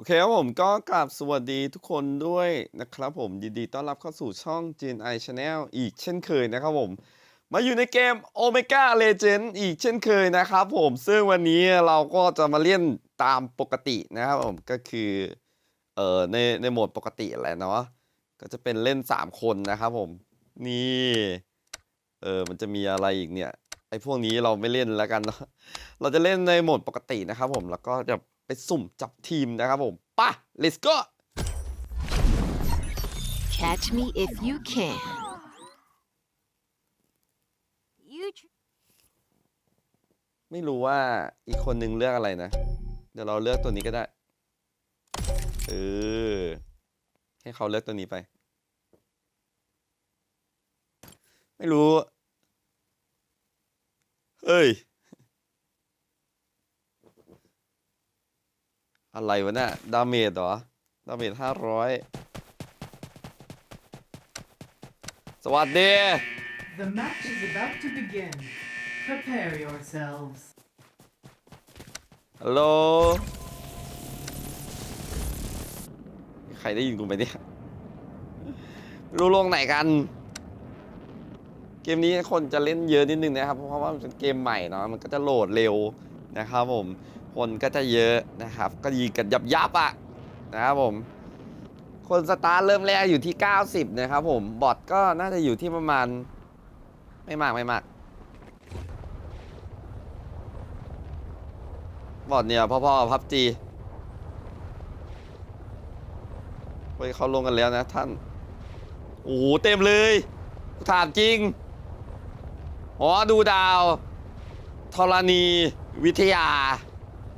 โอเคครับผมก็กราบสวัสดีทุกคนด้วยนะครับผมยินดีต้อนรับเข้าสู่ช่อง GNI Channel อีกเช่นเคยนะครับผม มาอยู่ในเกม Omega Legend อีกเช่นเคยนะครับผมซึ่งวันนี้เราก็จะมาเล่นตามปกตินะครับผมก็คือเอ่อในในโหมดปกติแหละเนาะก็จะเป็นเล่น 3 คนนะครับผม นี่เออมันจะมีอะไรอีกเนี่ยไอ้พวกนี้เราไม่เล่นแล้วกันเนาะเราจะเล่นในโหมดปกตินะครับผมแล้วก็จะ ไปสุ่มจับทีมนะครับผมไป่ะ let's go Catch me if you can. You tr- ไม่รู้ว่าอีกคนนึงเลือกอะไรนะ เดี๋ยวเราเลือกตัวนี้ก็ได้ เออ ให้เขาเลือกตัวนี้ไป ไม่รู้ เฮ้ย อะไรวะเนี่ยดาเมจเหรอ ดาเมจห้าร้อยสวัสดี The match is about to begin. Prepare yourselves. ฮัลโหลใครได้ยินกูไหมเนี่ยไม่รู้ลงไหนกัน เกมนี้คนจะเล่นเยอะนิดนึงนะครับ เพราะว่ามันเป็นเกมใหม่เนาะ มันก็จะโหลดเร็วนะครับผม คนก็จะเยอะนะครับ ก็ยิงกันยับยับอะนะครับผม คนสตาร์เริ่มแรกอยู่ที่ 90 นะครับผม บอทก็น่าจะอยู่ที่ประมาณ ไม่มากไม่มากบอดเนี่ยพ่อๆพับจีเฮ้ยเขาลงกันแล้วนะท่าน โอ้โหเต็มเลยถามจริงอ๋อดูดาวธรณีวิทยา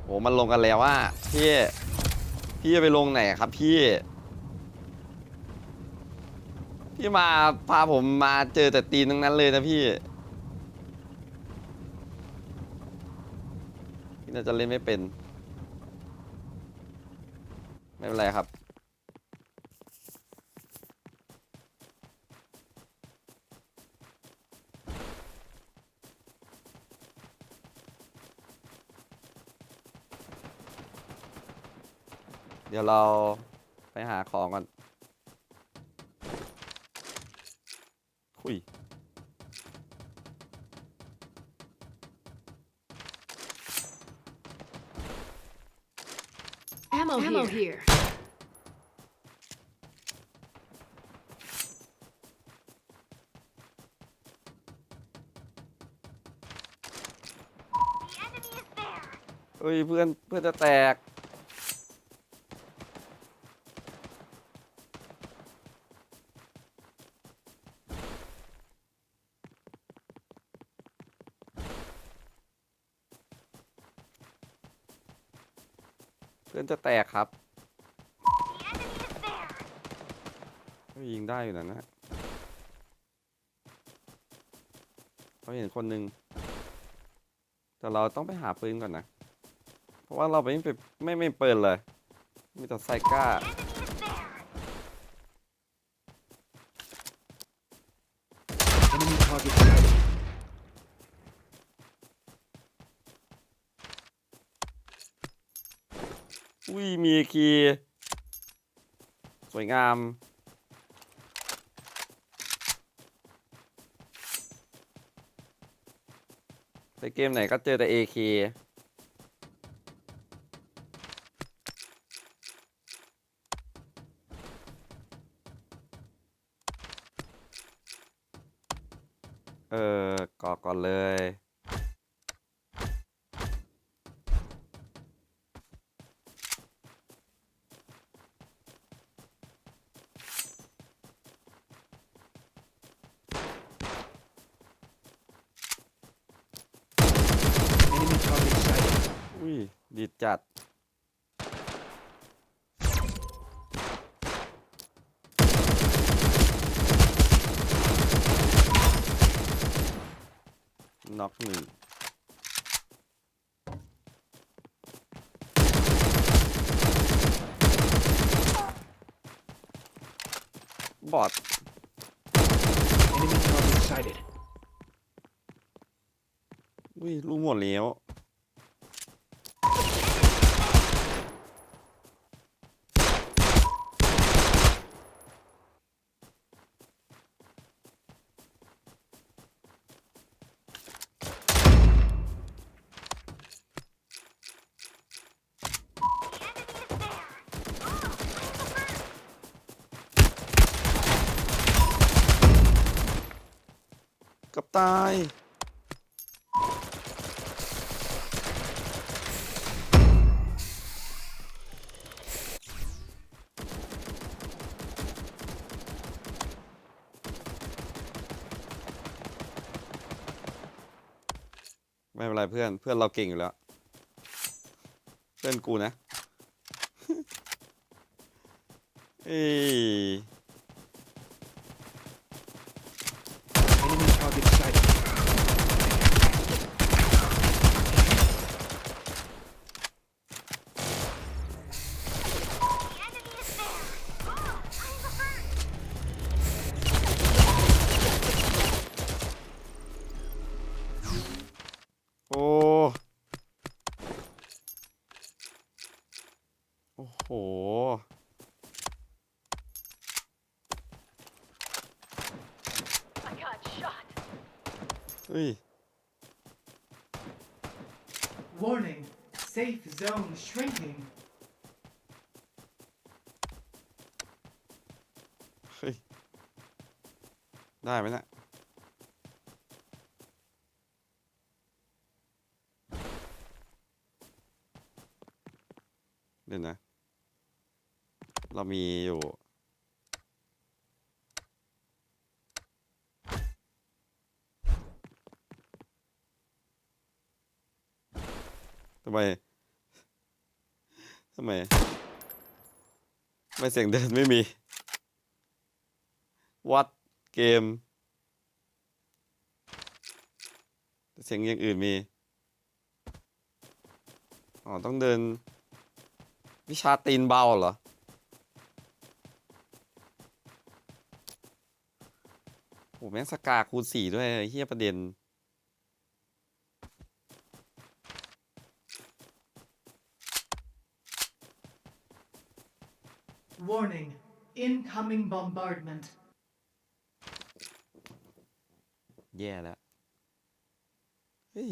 โอ้มันลงกันแล้วว่าพี่พี่จะไปลงไหนครับพี่ พี่มาพาผมมาเจอแต่ตีนทั้งนั้นเลยนะพี่พี่น่าจะเล่นไม่เป็น ไม่เป็นไรครับ เดี๋ยวเราไปหาของก่อนคุย Ammo, Ammo here. the enemy is there. เฮ้ยเพื่อนเพื่อนจะแตก จะแตกครับยิงได้อยู่นะนะเขาเห็นคนหนึ่งแต่เราต้องไปหาปืนก่อนนะ เพราะว่าเราไม่ไปไม่ไม่เปิดเลย มีแต่ไซก้า The enemy is there. Enemy target sighted. อุ้ ยมีคีสวยงามไปเกมไหนก็เจอแต่ AK เออกอก่อนเลย Enemy target sighted. อุ้ย ดีจัด น็อกหนึ่ง บอด Enemy target sighted. อุ้ยรู้หมดแล้ว ตาย ไม่เป็นไรเพื่อน เพื่อนเราเก่งอยู่แล้ว เพื่อนกูนะ เอ้ เฮ้ย Warning. Safe zone shrinking. เฮ้ย ได้ไหมเนะี่ยเดี๋ยวนะ เรามีอยู่ ทำไม ทำไม ไม่เสียงเดินไม่มี วัดเกม เสียงอย่างอื่นมี อ๋อ ต้องเดิน วิชาตีนเบาเหรอ โหแม่งสกาคูณสี่ด้วยเฮียประเด็น Warning. Incoming bombardment. แย่แล้ว เฮ้ย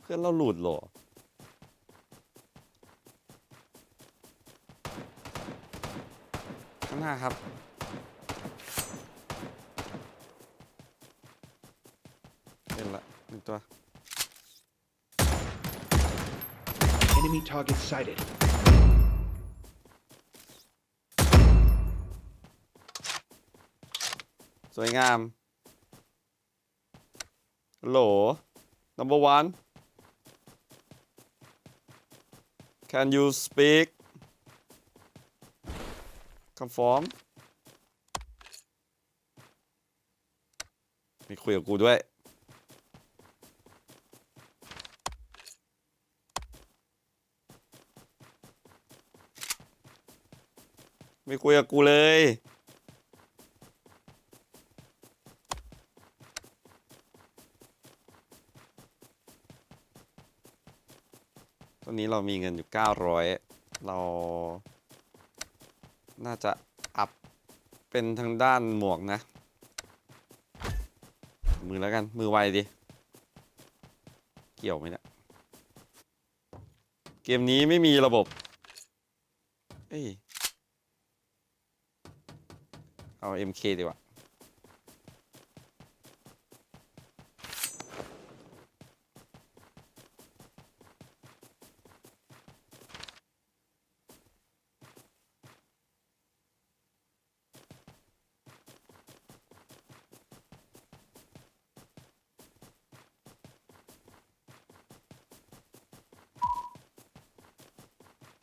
เพื่อนเราหลุดเหรอ ข้างหน้าครับ เป็นละห นึ่งตัว Enemy target sighted. สวยงาม โหล number one can you speak confirm มีคุยกับกูด้วย ไม่คุยกับกูเลยตอนนี้เรามีเงินอยู่900เรา น่าจะอัพเป็นทางด้านหมวกนะ มือแล้วกัน มือไวดิ เกี่ยวไหมเนะี่ยเกมนี้ไม่มีระบบ เอ้ย เอา MK ดีกว่า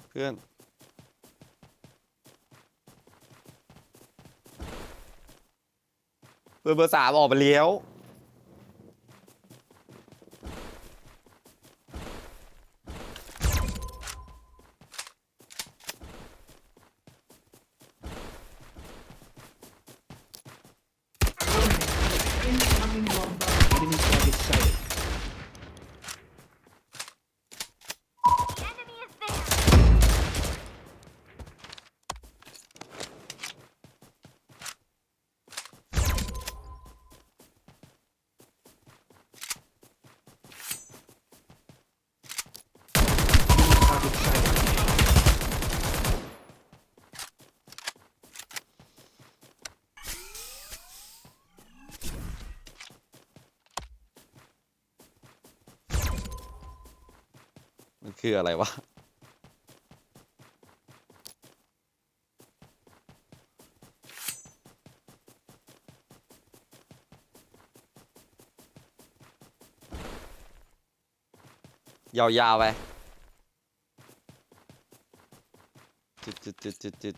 เพื่อน เพื่อนเบอร์สามออกไปเลี้ยว คืออะไรวะ ยาวๆไปจุดจุดจุดจุดจุด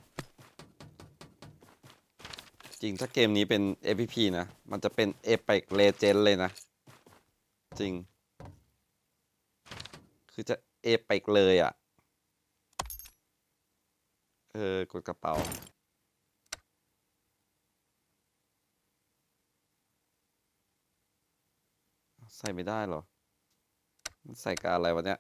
จริงถ้าเกมนี้เป็น APP นะ มันจะเป็น Apex Legend เลยนะ จริง คือจะ เอเปกเลยอะ เออกดกระเป๋า ใส่ไม่ได้เหรอ ใส่กับอะไรวะเนี่ย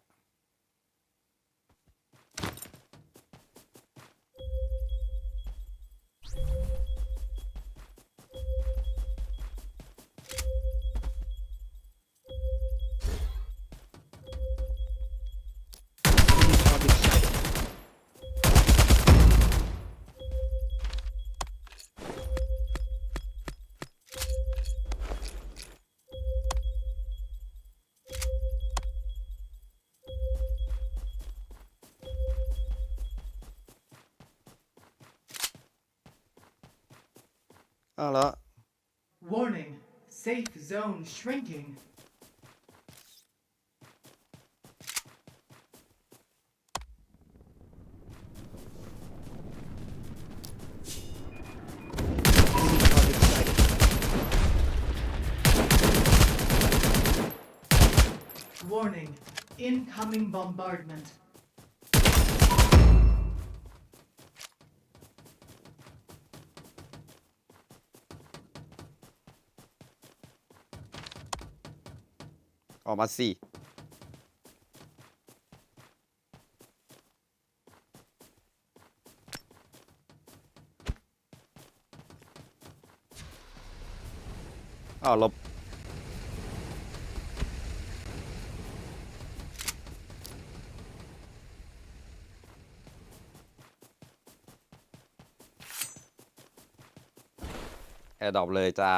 À, อ้าวแล้ว Warning. Safe zone shrinking. Enemy target sighted. Warning. Incoming bombardment. ออกมาสิอ้าวหลบแอร์ดรอปเลยจ้า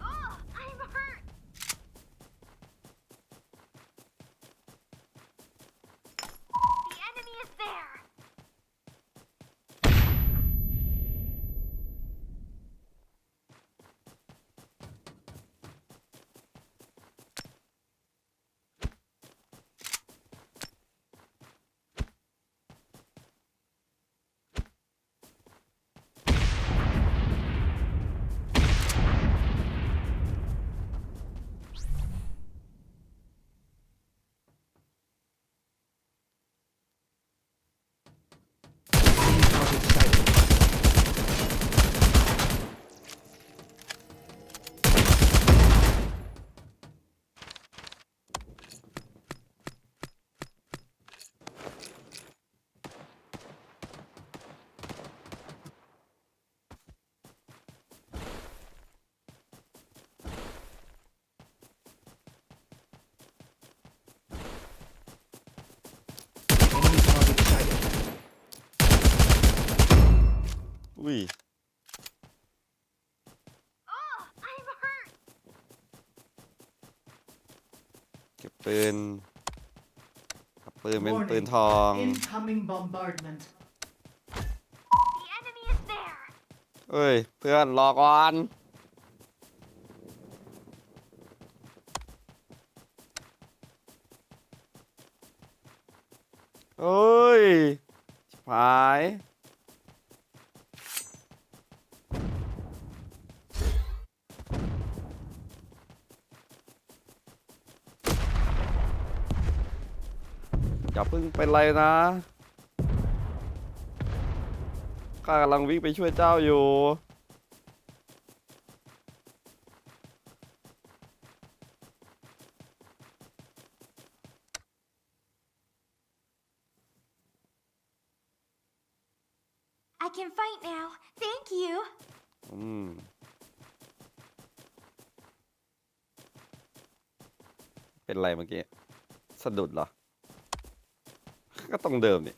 Oh, I'm hurt. The enemy is there. Enemy target sighted. Enemy target sighted. อุ้ย Oh, I'm hurt. เก็บปืนครับปืนเป็นปืนทอง Incoming bombardment. The enemy is there. เอ้ย เพื่อนรอก่อน เอ้ยชิบหาย อย่าเพิ่งเป็นไรนะข้ากำลังวิ่งไปช่วยเจ้าอยู่ I can fight now. Thank you. อืมเป็นไรเมื่อกี้สสะดุดเหรอ ก็ตรงเดิมนี่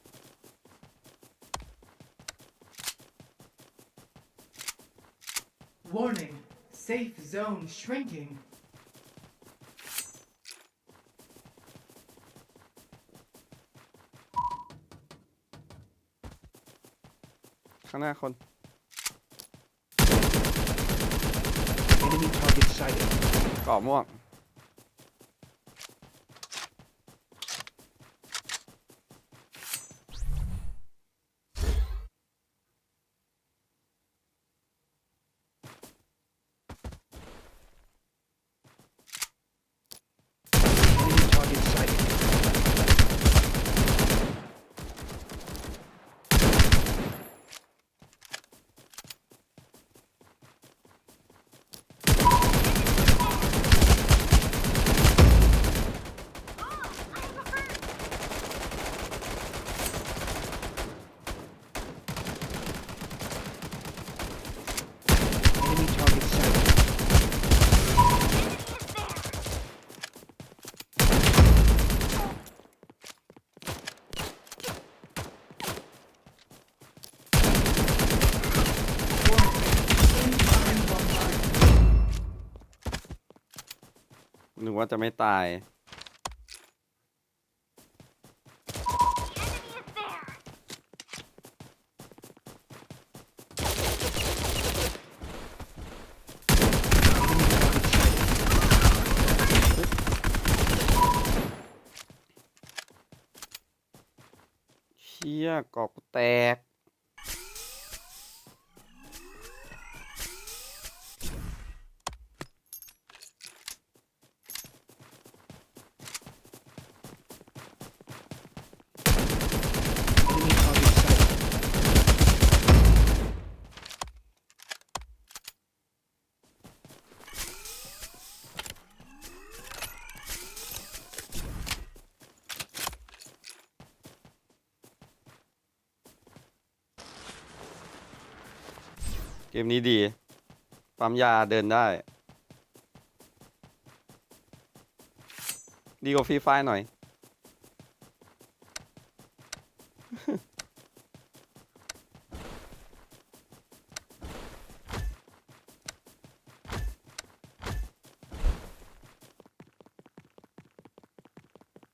Warning. Safe zone shrinking. ข้างหน้าคน Enemy target sighted. เกาะม่วง Enemy target sighted. 'Enemy target sighted. Warning. Incoming bombardment. นึก ว่าจะไม่ตาย เชี่ยเกาะกูแตก มนี้ดี ปั๊มยาเดินได้ ดีกว่าฟรีไฟหน่อย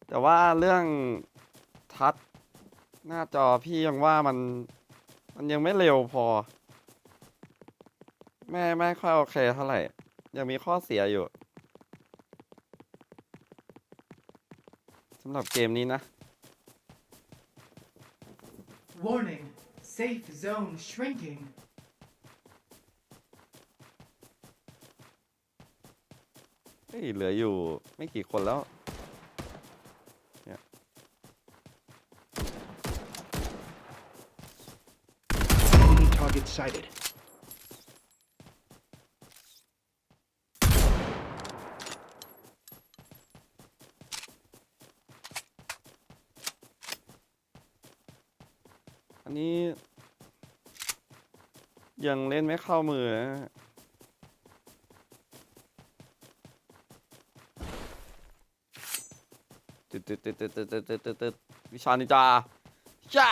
แต่ว่าเรื่องทัชหน้าจอพี่ยังว่ามัน มันยังไม่เร็วพอ ไม่ไม่ค่อยโอเคเท่าไหร่ ยังมีข้อเสียอยู่สำหรับเกมนี้นะ Warning. Safe zone shrinking. เฮ้ยเหลืออยู่ไม่กี่คนแล้ว Enemy target sighted. อันนี้ ยังเล่นไม่เข้ามือนะตึ๊ดตึ๊ดตึ๊ดตึ๊ดตึ๊ดตึ๊ดตึ๊ดตึ๊ดวิชานินจาจ้า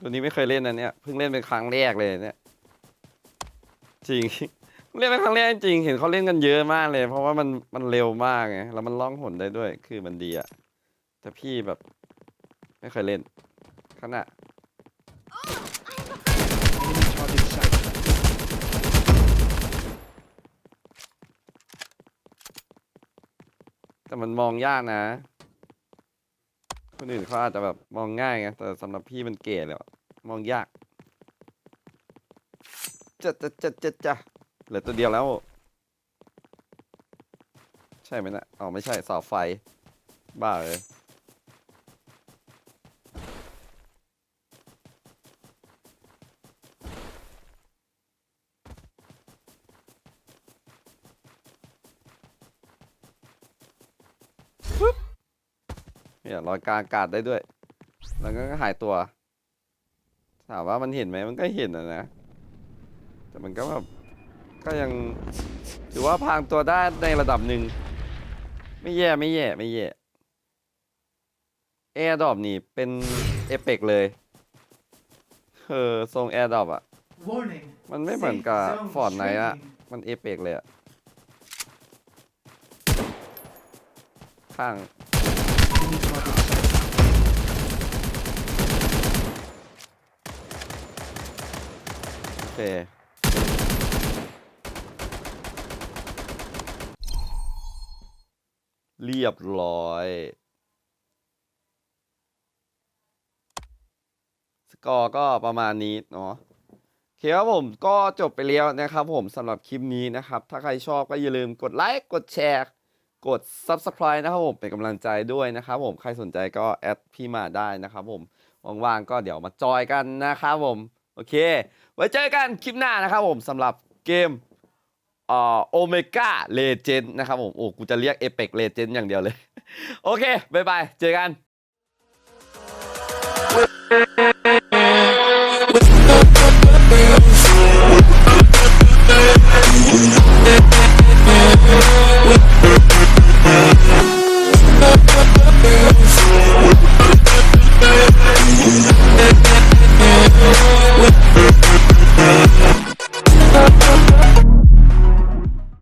ตัวนี้ไม่เคยเล่นอันเนี้ยเพิ่งเล่นเป็นครั้งแรกเลยเนี่ยจริงเล่นเป็นครั้งแรกจริงเห็นเขาเล่นกันเยอะมากเลย เพราะว่ามันมันเร็วมากไงแล้วมันล่องหนได้ด้วย คือมันดีอะแต่พี่แบบ ไม่เคยเล่นขนาด Enemy target sighted. แต่มันมองยากนะ คนอื่นเขาอาจจะแบบมองง่ายไงแต่สำหรับพี่มันเก๋เลยอะมองยากจะจะจะจะจะเหลือตัวเดียวแล้ว ใช่ไหมนะอ๋อไม่ใช่เสาไฟ บ้าเลย ลอยกลางอากาศได้ด้วย แล้วก็หายตัว ถามว่ามันเห็นไหมมันก็เห็นอะนะ แต่มันก็แบบก็ยังถือว่าพรางตัวได้ในระดับหนึ่ง ไม่แย่ไม่แย่ไม่แย่แอร์ดรอปนี่เป็นเอเปกเลยเออทรงแอร์ดรอปอะ Warning. มันไม่เหมือน Safe กับ zone ฟอร์ดไนอะ shrinking. มันเอเปกเลยอะข้าง Enemy target sighted. โอ เค เรียบร้อย สกอร์ก็ประมาณนี้เนาะโอเคครับผมก็จบไปแล้วนะครับผมสำหรับคลิปนี้นะครับ ถ้าใครชอบก็อย่าลืมกดไลค์กดแชร์กด Subscribe นะครับผม เป็นกำลังใจด้วยนะครับผม ใครสนใจก็แอดพี่มาได้นะครับผม ว่างๆก็เดี๋ยวมาจอยกันนะครับผม โอเค ไว้เจอกันคลิปหน้านะครับผมสำหรับเกมอ่าโอเมก้าเลเจนนะครับผมโอ้กูจะเรียกเอเปกเลเจนอย่างเดียวเลย โอเคบายบาย เจอกัน We